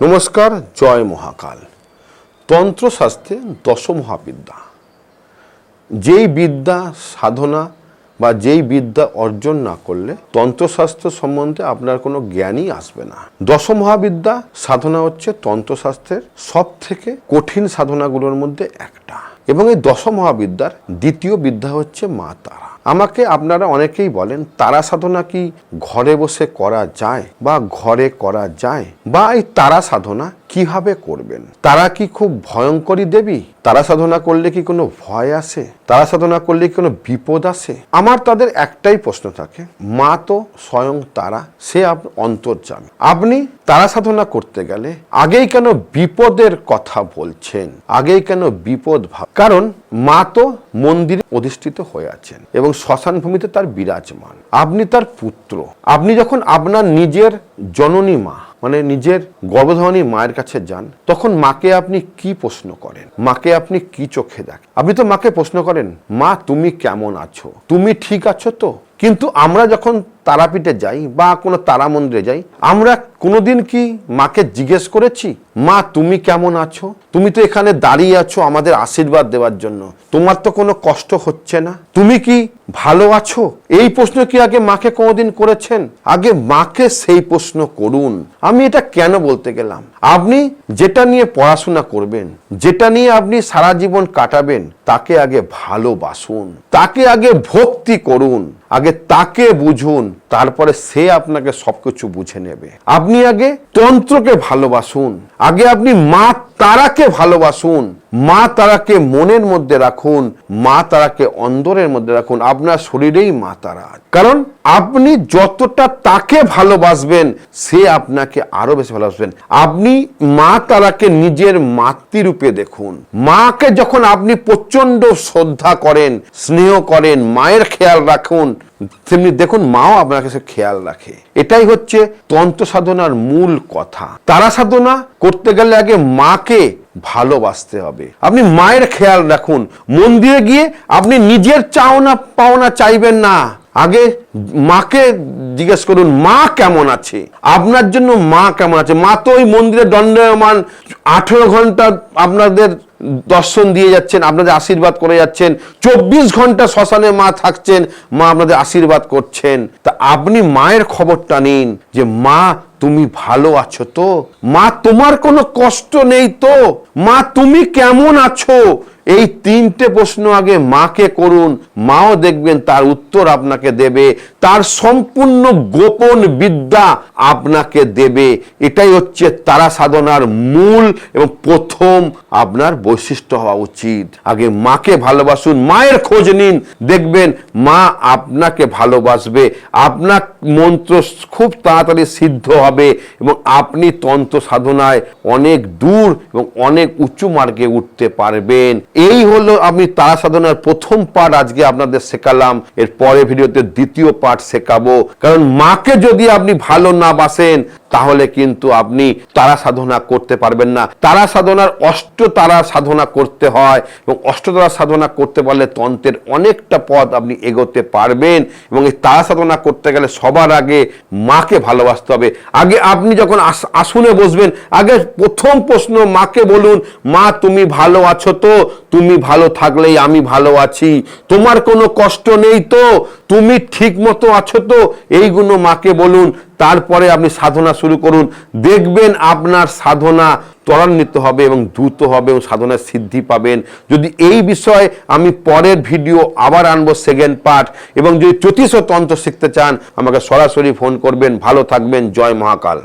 নমস্কার, জয় মহাকাল। তন্ত্রশাস্ত্রে দশ মহাবিদ্যা যেই বিদ্যা সাধনা বা যেই বিদ্যা অর্জন না করলে তন্ত্রশাস্ত্র সম্বন্ধে আপনার কোনো জ্ঞানই আসবে না। দশ মহাবিদ্যা সাধনা হচ্ছে তন্ত্রশাস্ত্রের সব থেকে কঠিন সাধনাগুলোর মধ্যে একটা। এবং এই দশ মহাবিদ্যার দ্বিতীয় বিদ্যা হচ্ছে মা তারা আমাকে আপনারা অনেকেই বলেন, তারা সাধনা কি ঘরে বসে করা যায় বা ঘরে করা যায়? বা এই তারা সাধনা কীভাবে করবেন? তারা কি খুব ভয়ঙ্করী দেবী? তারা সাধনা করলে কি কোনো ভয় আসে? তারা সাধনা করলে কি কোনো বিপদ আসে? আমার তাদের একটাই প্রশ্ন থাকে, মা তো স্বয়ং তারা, সে অন্তর্যামী। আপনি তারা সাধনা করতে গেলে আগেই কেন বিপদের কথা বলছেন? আগেই কেন বিপদ ভাব কারণ মা তো মন্দিরে অধিষ্ঠিত হয়ে আছেন এবং শ্মশান ভূমিতে তার বিরাজমান। আপনি তার পুত্র। আপনি যখন আপনার নিজের জননী মা মানে নিজের গর্ভধারণী মায়ের কাছে যান, তখন মাকে আপনি কি প্রশ্ন করেন? মাকে আপনি কি চোখে দেখেন আপনি তো মাকে প্রশ্ন করেন, মা, তুমি কেমন আছো? তুমি ঠিক আছো তো? কিন্তু আমরা যখন তারাপীঠে যাই বা কোনো তারা মন্দিরে যাই, আমরা কোনোদিন কি মাকে জিজ্ঞেস করেছি, মা, তুমি কেমন আছো? তুমি তো এখানে দাঁড়িয়ে আছো আমাদের আশীর্বাদ দেওয়ার জন্য। তোমার তো কোনো কষ্ট হচ্ছে না? তুমি কি ভালো আছো? এই প্রশ্ন কি আগে মাকে কোনোদিন করেছেন? আগে মাকে সেই প্রশ্ন করুন। আমি এটা কেন বলতে গেলাম? আপনি যেটা নিয়ে পড়াশোনা করবেন, যেটা নিয়ে আপনি সারা জীবন কাটাবেন, তাকে আগে ভালোবাসুন, তাকে আগে ভক্তি করুন। আগে তাকে বুঝুন, তারপরে সে আপনাকে সবকিছু বুঝে নেবে। আপনি আগে তন্ত্রকে ভালোবাসুন, আগে আপনি মা তারাকে ভালোবাসুন। মা তারাকে মনের মধ্যে রাখুন, মা তারাকে অন্দরের মধ্যে রাখুন, আপনার শরীরেই মা তারা। কারণ আপনি যতটা তাকে ভালোবাসবেন, সে আপনাকে আরও বেশি ভালোবাসবেন। আপনি মা তারাকে নিজের মাতৃরূপে দেখুন। মাকে যখন আপনি প্রচণ্ড শ্রদ্ধা করেন, স্নেহ করেন, মায়ের খেয়াল রাখুন, তেমনি দেখুন মাও আপনাকে সে খেয়াল রাখে। এটাই হচ্ছে তন্ত্র সাধনার মূল কথা। তারা সাধনা করতে গেলে আগে মাকে ভালোবাসতে হবে। আপনি মায়ের খেয়াল রাখুন। মন্দিরে গিয়ে আপনি নিজের চাওনা পাওনা চাইবেন না। আগে মাকে জিজ্ঞেস করুন, মা কেমন আছে? আপনার জন্য মা কেমন আছে? মা তো ওই মন্দিরে দণ্ডমান আঠেরো ঘণ্টা আপনাদের দর্শন দিয়ে যাচ্ছেন, আপনাদের আশীর্বাদ করে যাচ্ছেন। চব্বিশ ঘণ্টা শ্মশানে মা থাকছেন, মা আপনাদের আশীর্বাদ করছেন। তা আপনি মায়ের খবরটা নিন যে মা তুমি ভালো আছো তো? মা তোমার কোনো কষ্ট নেই তো? মা তুমি কেমন আছো? এই তিনটে প্রশ্ন আগে মাকে করুন, মাও দেখবেন তার উত্তর আপনাকে দেবে, তার সম্পূর্ণ গোপন বিদ্যা আপনাকে দেবে। এটাই হচ্ছে তারা সাধনার মূল এবং প্রথম আপনার বৈশিষ্ট্য হওয়া উচিত। আগে মাকে ভালোবাসুন, মায়ের খোঁজ নিন, দেখবেন মা আপনাকে ভালোবাসবে, আপনার মন্ত্র খুব তাড়াতাড়ি সিদ্ধ হবে এবং আপনি তন্ত্র সাধনায় অনেক দূর এবং অনেক উঁচু মার্গে উঠতে পারবেন। এই হলো আমি তারা সাধনার প্রথম পাঠ আজকে আপনাদের শেখালাম। এর পরে ভিডিওতে দ্বিতীয় পাঠ শেখাবো। কারণ মাকে যদি আপনি ভালো না বাসেন তাহলে কিন্তু আপনি তারা সাধনা করতে পারবেন না। তারা সাধনার অষ্ট তারা সাধনা করতে হয় এবং অষ্টতারা সাধনা করতে পারলে তন্ত্রের অনেকটা পথ আপনি এগোতে পারবেন এবং এই তারা সাধনা করতে গেলে সবার আগে মাকে ভালোবাসতে হবে। আগে আপনি যখন আস- আসনে বসবেন, আগে প্রথম প্রশ্ন মাকে বলুন, মা, তুমি ভালো আছো তো? তুমি ভালো থাকলেই আমি ভালো আছি। তোমার কোনো কষ্ট নেই তো? তুমি ঠিক মতো আছো তো? এইগুলো মাকে বলুন তারপরে আপনি সাধনা শুরু করুন। দেখবেন আপনার সাধনা ত্বরান্বিত হবে এবং দ্রুত হবে এবং সাধনার সিদ্ধি পাবেন। যদি এই বিষয়ে আমি পরের ভিডিও আবার আনব সেকেন্ড পার্ট এবং যদি জ্যোতিষ তন্ত্র শিখতে চান, আমাকে সরাসরি ফোন করবেন। ভালো থাকবেন। জয় মহাকাল।